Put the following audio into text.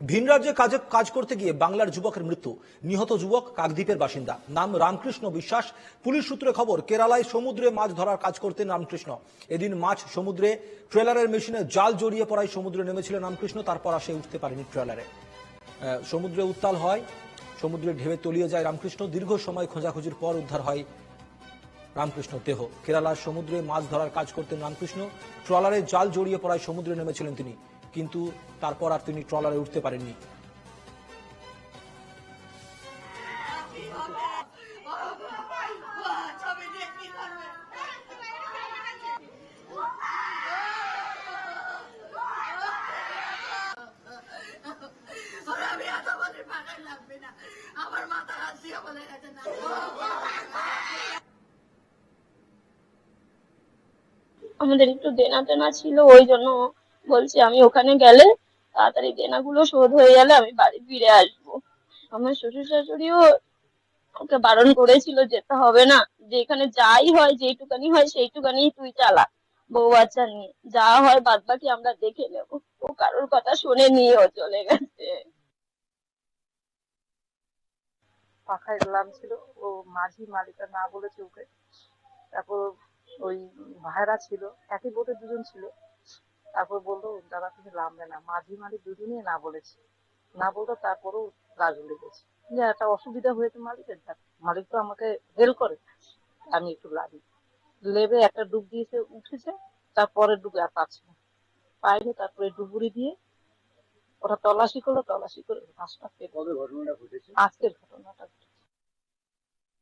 ভিন রাজ্যে কাজে, কাজ করতে গিয়ে বাংলার যুবকের মৃত্যু। নিহত যুবক, কাকদ্বীপের বাসিন্দা। নাম রামকৃষ্ণ বিশ্বাস। পুলিশ সূত্রে খবর, কেরালায় সমুদ্রে মাছ ধরার কাজ করতেন রামকৃষ্ণ। এদিন মাছ সমুদ্রে ট্রেলারের মেশিনে জাল জড়িয়ে পড়ায় সমুদ্রে নেমেছিলেন রামকৃষ্ণ, তারপর আসে উঠতে পারেনি ট্রেলারে। সমুদ্রে উত্তাল হয় সমুদ্রে ঢেবে তলিয়ে যায় রামকৃষ্ণ। দীর্ঘ সময় খোঁজাখুঁজির পর উদ্ধার হয় রামকৃষ্ণ দেহ। কেরালার সমুদ্রে মাছ ধরার কাজ করতেন রামকৃষ্ণ। ট্রলারে জাল জড়িয়ে পড়ায় সমুদ্রে নেমেছিলেন তিনি। কিন্তু তারপর আর তিনি ট্রলারে উঠতে পারেননি। আমাদের একটু দেনা টেনা ছিল ওই জন্য বলছি, আমি ওখানে গেলে তাড়াতাড়ি দেনাগুলো শোধ হয়ে গেলে আমি বাড়ি ফিরে আসব। আমার শ্বশুর শাশুড়িও ওকে বারণ করেছিল, যেতে হবে না। যে এখানে যাই হয় যেটুকানি হয়, সেইটুকানি তুই চালা বউ বাচ্চা নিয়ে। যা হয় বাদ বাকি আমরা দেখে নেব। ও কারোর কথা শুনে নিয়ে ও চলে গেছে। পাখায় লাম ছিল। ও মাঝি মালিকা না বলেছে ওকে। তারপর ওই ভাইরা ছিল, একই বোটে দুজন ছিল। তারপর বলল দাদা তুমি নামবে না মাঝি মালিক দুজনেই না বলেছে। না বলতো তারপরও গা ঝুলে গেছে। যে একটা অসুবিধা হয়েছে মালিকের মালিক তো আমাকে হেল্প করে। আমি একটু লাগি। লেবে একটা ডুব দিয়েছে উঠেছে তারপরে ডুবে আর পাচ্ছে না। পাইনি তারপরে ডুবুরি দিয়ে ওরা তল্লাশি করল তল্লাশি করে মাছটা পেয়ে ঘটনাটা ঘটেছে? আজকের ঘটনাটা